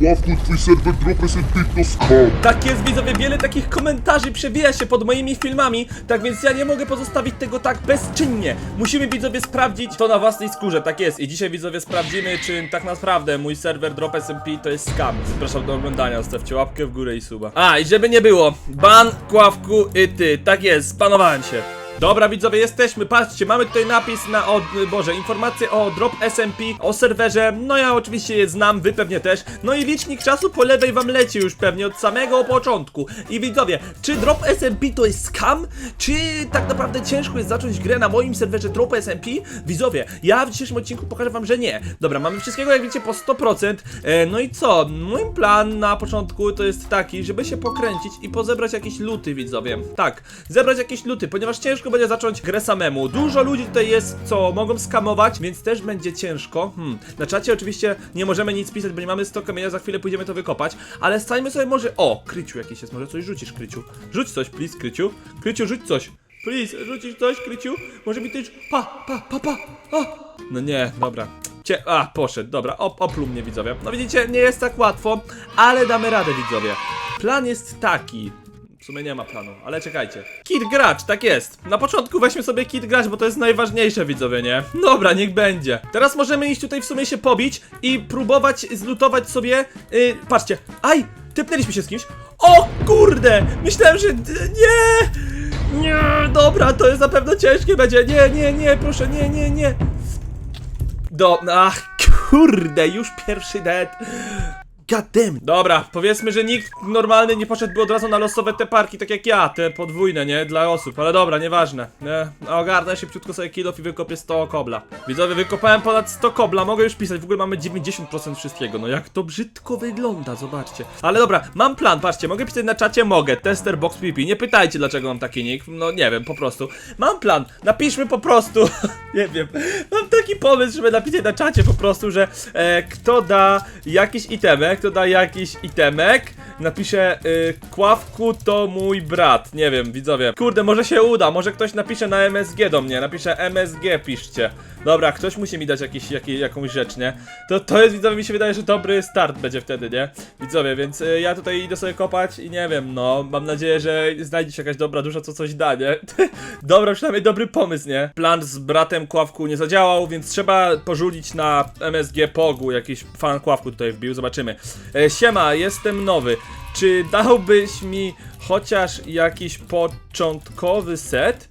Ławku, twój serwer Drop SMP to skam. Tak jest, widzowie, wiele takich komentarzy przewija się pod moimi filmami, tak więc ja nie mogę pozostawić tego tak bezczynnie. Musimy, widzowie, sprawdzić to na własnej skórze, tak jest. I dzisiaj, widzowie, sprawdzimy, czy tak naprawdę mój serwer Drop SMP to jest scam. Zapraszam do oglądania, zostawcie łapkę w górę i suba. A, i żeby nie było, ban, kławku i ty, tak jest, spanowałem się. Dobra widzowie, jesteśmy, patrzcie, mamy tutaj napis na, o, boże, informacje o Drop SMP, o serwerze, no ja oczywiście je znam, wy pewnie też, no i licznik czasu po lewej wam leci już pewnie od samego początku. I widzowie, czy Drop SMP to jest scam? Czy tak naprawdę ciężko jest zacząć grę na moim serwerze Drop SMP? Widzowie, ja w dzisiejszym odcinku pokażę wam, że nie. Dobra, mamy wszystkiego jak widzicie po 100%, e, no i co, mój plan na początku to jest taki, żeby się pokręcić i pozebrać jakieś luty, widzowie. Tak, zebrać jakieś luty, ponieważ ciężko będzie zacząć grę samemu. Dużo ludzi tutaj jest, co mogą skamować, więc też będzie ciężko. Hmm. Na czacie oczywiście nie możemy nic pisać, bo nie mamy 100 kamienia, za chwilę pójdziemy to wykopać, ale stańmy sobie może... O, Kryciu jakiś jest, może coś rzucisz, Kryciu. Rzuć coś, please, Kryciu. Kryciu, rzuć coś. Please, rzucisz coś, Kryciu? Może mi też... Pa, pa, pa, pa! No nie, dobra. Cie... A, poszedł, dobra, op, opluł mnie widzowie. No widzicie, nie jest tak łatwo, ale damy radę widzowie. Plan jest taki. W sumie nie ma planu, ale czekajcie. Kit gracz, tak jest. Na początku weźmy sobie kit gracz, bo to jest najważniejsze, widzowie, nie? Dobra, niech będzie. Teraz możemy iść tutaj w sumie się pobić i próbować zlutować sobie. Yy, patrzcie, aj! Typnęliśmy się z kimś. O kurde! Myślałem, że. Nie! Nie, dobra, to jest na pewno ciężkie będzie. Nie, nie, nie, proszę, nie, nie, nie. Do. Ach, kurde, już pierwszy dead. Damn. Dobra, powiedzmy, że nikt normalny nie poszedłby od razu na losowe te parki, tak jak ja, te podwójne, nie? Dla osób, ale dobra, nieważne. Nie? Ogarnę szybciutko sobie kilof i wykopię 100 kobla. Widzowie, wykopałem ponad 100 kobla, mogę już pisać, w ogóle mamy 90% wszystkiego, no jak to brzydko wygląda, zobaczcie. Ale dobra, mam plan, patrzcie, mogę pisać na czacie, mogę, tester box pp, nie pytajcie dlaczego mam taki nick, no nie wiem, po prostu. Mam plan, napiszmy po prostu, nie wiem, mam taki pomysł, żeby napisać na czacie po prostu, że e, kto da jakiś itemek, kto da jakiś itemek, napisze y, Kławku to mój brat, nie wiem, widzowie. Kurde, może się uda, może ktoś napisze na MSG do mnie, napisze MSG piszcie. Dobra, ktoś musi mi dać jakiś, jaki, jakąś rzecz, nie? To, to jest, widzowie, mi się wydaje, że dobry start będzie wtedy, nie? Widzowie, więc y, ja tutaj idę sobie kopać i nie wiem, no, mam nadzieję, że znajdzie się jakaś dobra dusza, co coś da, nie? Dobra, przynajmniej dobry pomysł, nie? Plan z bratem Kławku nie zadziałał, więc trzeba pożulić na MSG Pogu, jakiś fan Kławku tutaj wbił, zobaczymy. E, siema, jestem nowy. Czy dałbyś mi chociaż jakiś początkowy set?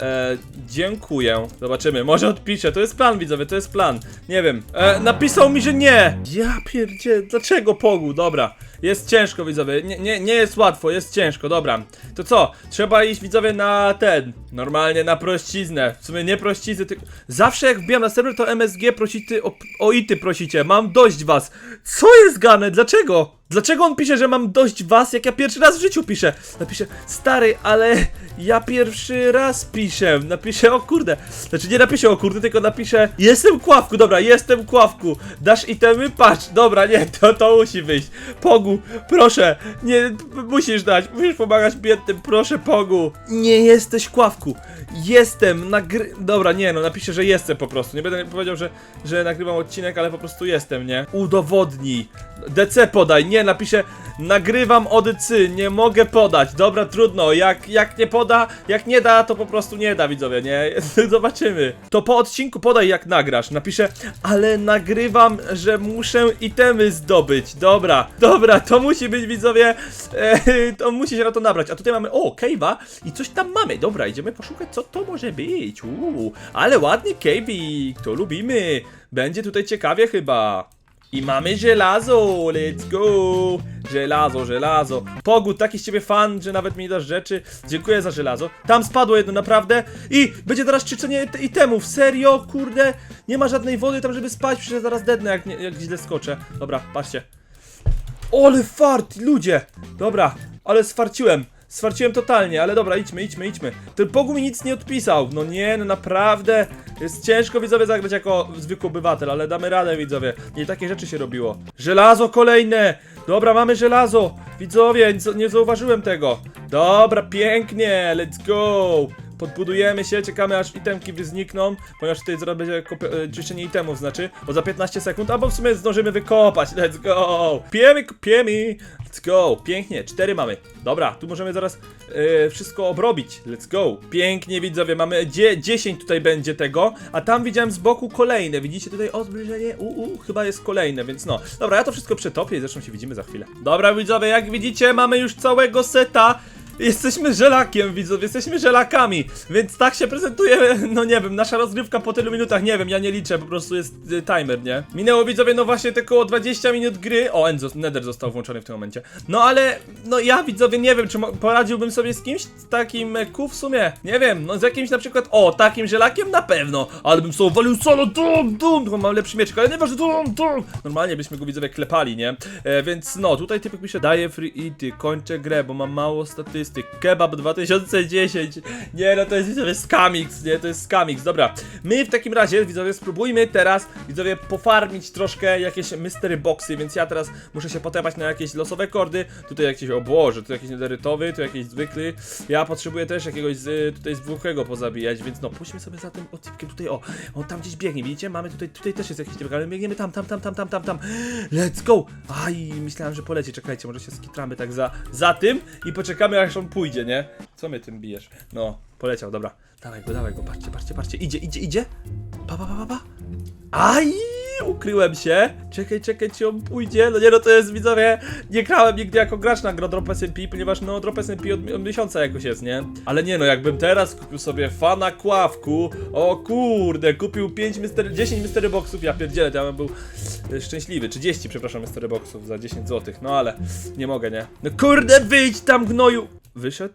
E, dziękuję. Zobaczymy. Może odpiszę. To jest plan, widzowie, to jest plan. Nie wiem. E, napisał mi, że nie. Ja pierdzie. Dlaczego pogu? Dobra. Jest ciężko, widzowie. Nie, nie, nie jest łatwo, jest ciężko. Dobra. To co? Trzeba iść, widzowie, na ten. Normalnie na prościznę. W sumie nie prościzny, tylko... Zawsze jak wbijam na serwer, to MSG prosity o, o ity prosicie. Mam dość was. Co jest gane? Dlaczego? Dlaczego on pisze, że mam dość was, jak ja pierwszy raz w życiu piszę? Napiszę, stary, ale ja pierwszy raz piszę. Napiszę, o kurde. Znaczy nie napiszę o kurde, tylko napiszę, jestem kławku, dobra, jestem kławku. Dasz itemy? Patrz, dobra, nie, to, to musi wyjść. Pogu, proszę, nie, musisz dać, musisz pomagać biednym, proszę, Pogu. Nie jesteś kławku. Jestem, nagry... Dobra, nie no, napiszę, że jestem po prostu. Nie będę powiedział, że, że nagrywam odcinek, ale po prostu jestem, nie? Udowodnij. DC podaj, nie, napiszę nagrywam odycy, nie mogę podać. Dobra, trudno, jak, jak nie poda, jak nie da, to po prostu nie da, widzowie, nie? Zobaczymy. To po odcinku podaj, jak nagrasz. Napiszę, ale nagrywam, że muszę itemy zdobyć. Dobra, dobra, to musi być, widzowie, e, to musi się na to nabrać. A tutaj mamy, o, cave'a i coś tam mamy. Dobra, idziemy poszukać, co to może być. Uuu, ale ładny cave'ik, to lubimy. Będzie tutaj ciekawie chyba. I mamy żelazo, let's go! Żelazo, żelazo. Pogód, taki z ciebie fan, że nawet mi dasz rzeczy. Dziękuję za żelazo. Tam spadło jedno naprawdę. I będzie teraz czyszczenie te- itemów. Serio, kurde. Nie ma żadnej wody tam, żeby spać, przecież zaraz dednę, jak, nie, jak źle skoczę. Dobra, patrzcie. Ole fart, ludzie! Dobra, ale sfarciłem. Swarciłem totalnie, ale dobra, idźmy, idźmy, idźmy. Ten Pogu mi nic nie odpisał. No nie, no naprawdę. Jest ciężko widzowie zagrać jako zwykły obywatel, ale damy radę widzowie. Nie takie rzeczy się robiło. Żelazo kolejne! Dobra, mamy żelazo! Widzowie, nie- nie zauważyłem tego. Dobra, pięknie, let's go! Podbudujemy się, czekamy aż itemki znikną, ponieważ tutaj kopia- e, czyszczenie itemów, znaczy, bo za 15 sekund, albo w sumie zdążymy wykopać, let's go! Piemy, kopiemy, let's go, pięknie, cztery mamy, dobra, tu możemy zaraz e, wszystko obrobić, let's go, pięknie widzowie, mamy dzie 10 tutaj będzie tego, a tam widziałem z boku kolejne, widzicie tutaj o zbliżenie, u, u, chyba jest kolejne, więc no, dobra, ja to wszystko przetopię i zresztą się widzimy za chwilę. Dobra widzowie, jak widzicie, mamy już całego seta, Jesteśmy żelakiem, widzów, jesteśmy żelakami, więc tak się prezentuje, no nie wiem, nasza rozgrywka po tylu minutach, nie wiem, ja nie liczę, po prostu jest y, timer, nie? Minęło, widzowie, no właśnie te około 20 minut gry, o, Enzo, Nether został włączony w tym momencie, no ale, no ja, widzowie, nie wiem, czy poradziłbym sobie z kimś takim e, ku w sumie, nie wiem, no z jakimś na przykład, o, takim żelakiem na pewno, ale bym sobie walił solo, dum, dum, tylko mam lepszy mieczek, ale nieważne, dum, dum, normalnie byśmy go, widzowie, klepali, nie? E, więc no, tutaj typek mi się daje free ity, kończę grę, bo mam mało statystyk, kebab 2010, nie no to jest widzowie skamix, nie, to jest skamix, dobra, my w takim razie, widzowie, spróbujmy teraz, widzowie, pofarmić troszkę jakieś mystery boxy, więc ja teraz muszę się potepać na jakieś losowe kordy, tutaj jakiś, o Boże, tu jakiś nederytowy, tu jakiś zwykły, ja potrzebuję też jakiegoś z, tutaj zwykłego pozabijać, więc no, pójdźmy sobie za tym otipkiem tutaj, o, on tam gdzieś biegnie, widzicie, mamy tutaj, tutaj też jest jakiś typek, ale biegniemy tam, tam, tam, tam, tam, tam, tam, let's go, aj, myślałem, że poleci, czekajcie, może się skitramy tak za, za tym i poczekamy aż on pójdzie, nie, co mnie tym bijesz, no, poleciał, dobra, dawaj go, dawaj go, patrzcie, patrzcie, patrzcie, idzie, idzie, idzie, pa, pa, pa, pa, pa, aj, ukryłem się, czekaj, czekaj, czy on pójdzie, no nie, no to jest, widzowie, nie grałem nigdy jako gracz na gro Drop SMP, ponieważ no Drop SMP od, od miesiąca jakoś jest, nie, ale nie no, jakbym teraz kupił sobie fana kławku, o kurde, kupił 5 mystery, 10 mystery boxów, ja pierdzielę, to ja bym był e, szczęśliwy, 30, przepraszam, mystery boxów za 10 zł, no ale nie mogę, nie, no kurde, wyjdź tam gnoju, wyszedł?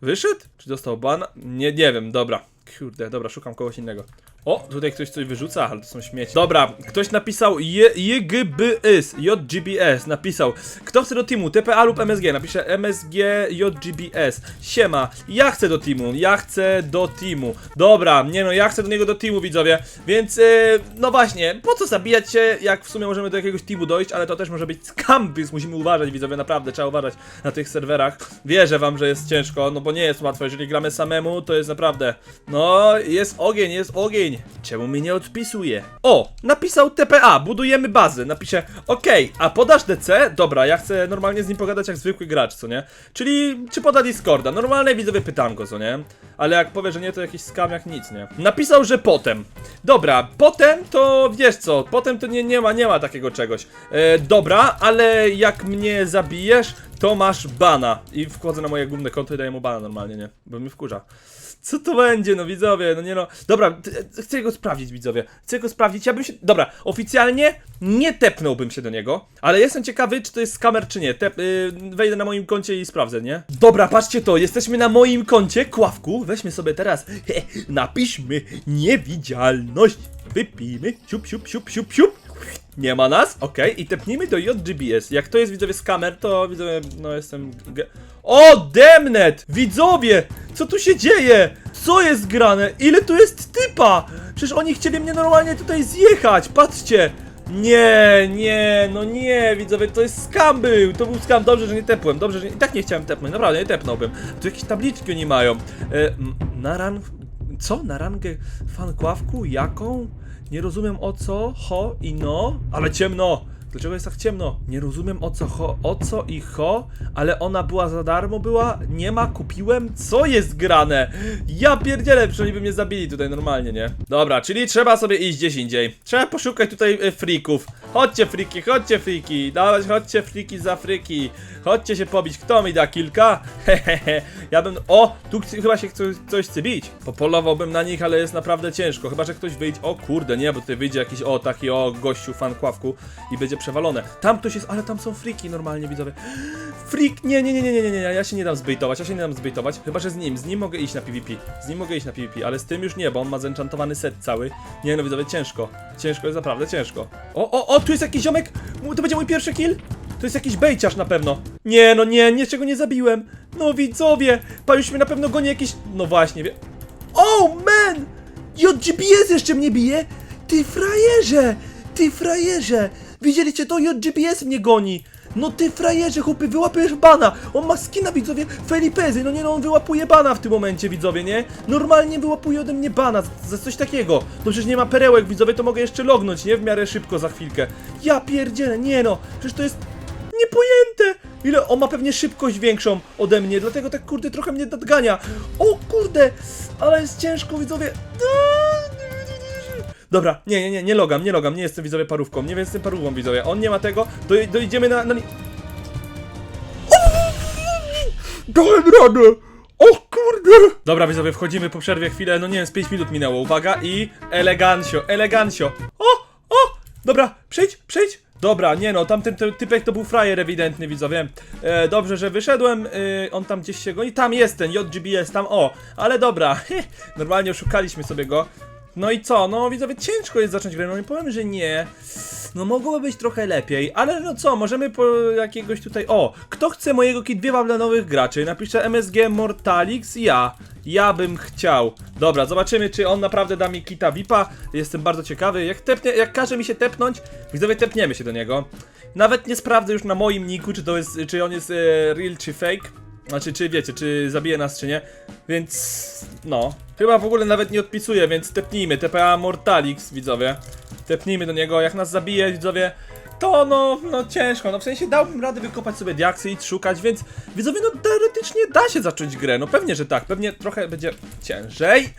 Wyszedł? Czy dostał bana? Nie, nie wiem, dobra. Kurde, dobra, szukam kogoś innego. O, tutaj ktoś coś wyrzuca, ale to są śmieci. Dobra, ktoś napisał JGBS, JGBS, napisał. Kto chce do teamu? TPA lub MSG? Napiszę MSG JGBS. Siema, ja chcę do teamu, ja chcę do teamu. Dobra, nie no, ja chcę do niego do teamu, widzowie. Więc, yy, no właśnie, po co zabijać się, jak w sumie możemy do jakiegoś teamu dojść, ale to też może być scam, więc musimy uważać, widzowie, naprawdę, trzeba uważać na tych serwerach. Wierzę wam, że jest ciężko, no bo nie jest łatwo, jeżeli gramy samemu, to jest naprawdę, no, jest ogień, jest ogień. Czemu mi nie odpisuje? O, napisał TPA, budujemy bazę, napiszę, okej, a podasz DC? Dobra, ja chcę normalnie z nim pogadać jak zwykły gracz, co nie? Czyli, czy poda Discorda? Normalne widzowie pytanko, co nie? Ale jak powie, że nie, to jakiś skam jak nic, nie? Napisał, że potem. Dobra, potem to wiesz co, potem to nie, nie ma, nie ma takiego czegoś. E, dobra, ale jak mnie zabijesz, to masz bana. I wchodzę na moje główne konto i daję mu bana normalnie, nie? Bo mi wkurza. Co to będzie, no widzowie, no nie no. Dobra, chcę go sprawdzić, widzowie. Chcę go sprawdzić. Ja bym się. Dobra, oficjalnie nie tepnąłbym się do niego, ale jestem ciekawy, czy to jest skamer, czy nie. Y, wejdę na moim koncie i sprawdzę, nie? Dobra, patrzcie to, jesteśmy na moim koncie, Kławku. Weźmy sobie teraz, he, napiszmy niewidzialność. Wypijmy, siup, siup, siup, siup, siup. Nie ma nas, okej, i tepnijmy do JGBS. Jak to jest widzowie skamer, to widzowie, no jestem. ge- O, Demnet! Widzowie! Co tu się dzieje? Co jest grane? Ile tu jest typa? Przecież oni chcieli mnie normalnie tutaj zjechać, patrzcie! Nie, nie, no nie, widzowie, to jest skam był, to był skam, dobrze, że nie tepłem, dobrze, że nie, i tak nie chciałem tepnąć, naprawdę, nie tepnąłbym. Tu jakieś tabliczki oni mają. E, na ran... co? Na rangę fankławku? Jaką? Nie rozumiem o co, ho i no, ale ciemno. Dlaczego jest tak ciemno? Nie rozumiem o co, ho, o co i ho, ale ona była za darmo, była? Nie ma, kupiłem? Co jest grane? Ja pierdzielę, oni by mnie zabili tutaj normalnie, nie? Dobra, czyli trzeba sobie iść gdzieś indziej. Trzeba poszukać tutaj e, freaków. Chodźcie friki, chodźcie friki, dawać, chodźcie friki z Afryki. Chodźcie się pobić, kto mi da kilka? Hehehe, ja bym, o, tu chyba się ktoś, coś chce bić. Popolowałbym na nich, ale jest naprawdę ciężko, chyba, że ktoś wyjdzie, o kurde, nie, bo tutaj wyjdzie jakiś, o, taki, o, gościu, fan kławku i będzie przewalone. Tam ktoś jest, ale tam są friki normalnie, widzowie. Freak, nie, nie, nie, nie, nie, nie, nie, ja się nie dam zbejtować, ja się nie dam zbejtować, chyba, że z nim, z nim mogę iść na PvP, z nim mogę iść na PvP, ale z tym już nie, bo on ma zenchantowany set cały. Nie no, widzowie, ciężko, ciężko jest naprawdę ciężko. O, o, o, tu jest jakiś ziomek, to będzie mój pierwszy kill? To jest jakiś bejciarz na pewno. Nie, no nie, niczego nie zabiłem. No widzowie, już mnie na pewno goni jakiś... No właśnie, wie... Oh man! JGBS jeszcze mnie bije? Ty frajerze! Ty frajerze! Widzieliście to? JGBS mnie goni! No ty frajerze, chłopy, wyłapujesz bana! On ma skina, widzowie, Felipezy, no nie no, on wyłapuje bana w tym momencie, widzowie, nie? Normalnie wyłapuje ode mnie bana za, za coś takiego. No przecież nie ma perełek, widzowie, to mogę jeszcze lognąć, nie? W miarę szybko za chwilkę. Ja pierdzielę, nie no, przecież to jest niepojęte! Ile on ma pewnie szybkość większą ode mnie, dlatego tak kurde trochę mnie nadgania. O kurde, ale jest ciężko, widzowie. Dobra, nie, nie, nie, nie logam, nie logam, nie jestem widzowie parówką, nie jestem parówką widzowie. On nie ma tego, to, to idziemy na, na... Dałem radę! O kurde! Dobra widzowie, wchodzimy po przerwie chwilę, no nie wiem, z 5 minut minęło, uwaga i elegancio, elegancio. O, o, dobra, przejdź, przejdź. Dobra, nie no, tamten ty- typek to był frajer ewidentny, widzowie. E, dobrze, że wyszedłem, e, on tam gdzieś się goni, tam jest ten, JGBS, tam, o, ale dobra, normalnie oszukaliśmy sobie go. No i co? No widzowie, ciężko jest zacząć grę, no nie powiem, że nie. No mogłoby być trochę lepiej, ale no co, możemy po jakiegoś tutaj... O! Kto chce mojego kitwiewa dla nowych graczy? Napiszę MSG Mortalix, ja. Ja bym chciał. Dobra, zobaczymy, czy on naprawdę da mi kita VIPa. Jestem bardzo ciekawy. Jak, tepnie, jak każe mi się tepnąć, widzowie, tepniemy się do niego. Nawet nie sprawdzę już na moim niku, czy to jest, czy on jest e, real, czy fake. Znaczy, czy wiecie, czy zabije nas, czy nie. Więc, no. Chyba w ogóle nawet nie odpisuję, więc tepnijmy. TPA Mortalix, widzowie. Tepnijmy do niego. Jak nas zabije, widzowie, to no, no ciężko. No w sensie dałbym radę wykopać sobie diaksy i szukać, więc widzowie, no teoretycznie da się zacząć grę. No pewnie, że tak. Pewnie trochę będzie ciężej.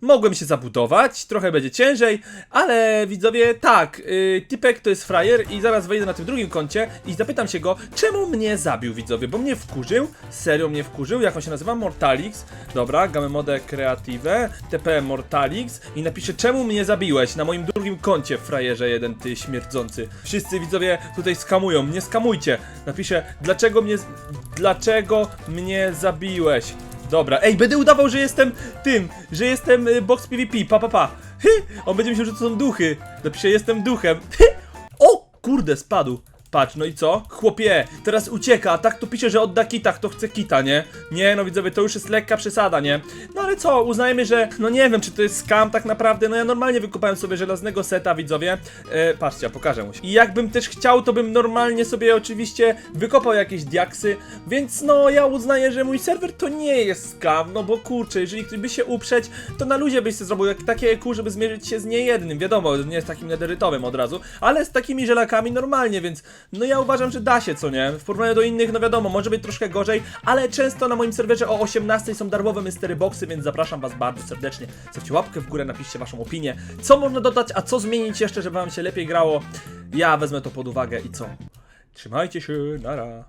Mogłem się zabudować, trochę będzie ciężej, ale widzowie, tak, yy, typek to jest frajer i zaraz wejdę na tym drugim koncie i zapytam się go, czemu mnie zabił, widzowie, bo mnie wkurzył, serio mnie wkurzył, jak on się nazywa, Mortalix, dobra, gamę modę Creative, TP Mortalix i napiszę, czemu mnie zabiłeś na moim drugim koncie, frajerze jeden, ty śmierdzący. Wszyscy widzowie tutaj skamują, nie skamujcie, napiszę, dlaczego mnie, dlaczego mnie zabiłeś. Dobra, ej, będę udawał, że jestem tym, że jestem y, box PvP, pa pa pa. Hy, on będzie myślał, że to są duchy. Napiszę, jestem duchem. Hy, o, kurde, spadł. Patrz, no i co? Chłopie, teraz ucieka, a tak to pisze, że odda kita, kto chce kita, nie? Nie, no widzowie, to już jest lekka przesada, nie? No ale co, uznajmy, że, no nie wiem, czy to jest scam tak naprawdę, no ja normalnie wykupałem sobie żelaznego seta, widzowie. E, patrzcie, pokażę mu się. I jakbym też chciał, to bym normalnie sobie oczywiście wykopał jakieś diaksy, więc no ja uznaję, że mój serwer to nie jest scam, no bo kurczę, jeżeli ktoś by się uprzeć, to na luzie byś sobie zrobił jak takie EQ, żeby zmierzyć się z niejednym, wiadomo, nie z takim nederytowym od razu, ale z takimi żelakami normalnie, więc no ja uważam, że da się, co nie? W porównaniu do innych, no wiadomo, może być troszkę gorzej, ale często na moim serwerze o 18 są darmowe mystery boxy, więc zapraszam was bardzo serdecznie. Zostawcie łapkę w górę, napiszcie waszą opinię, co można dodać, a co zmienić jeszcze, żeby wam się lepiej grało. Ja wezmę to pod uwagę i co? Trzymajcie się, nara.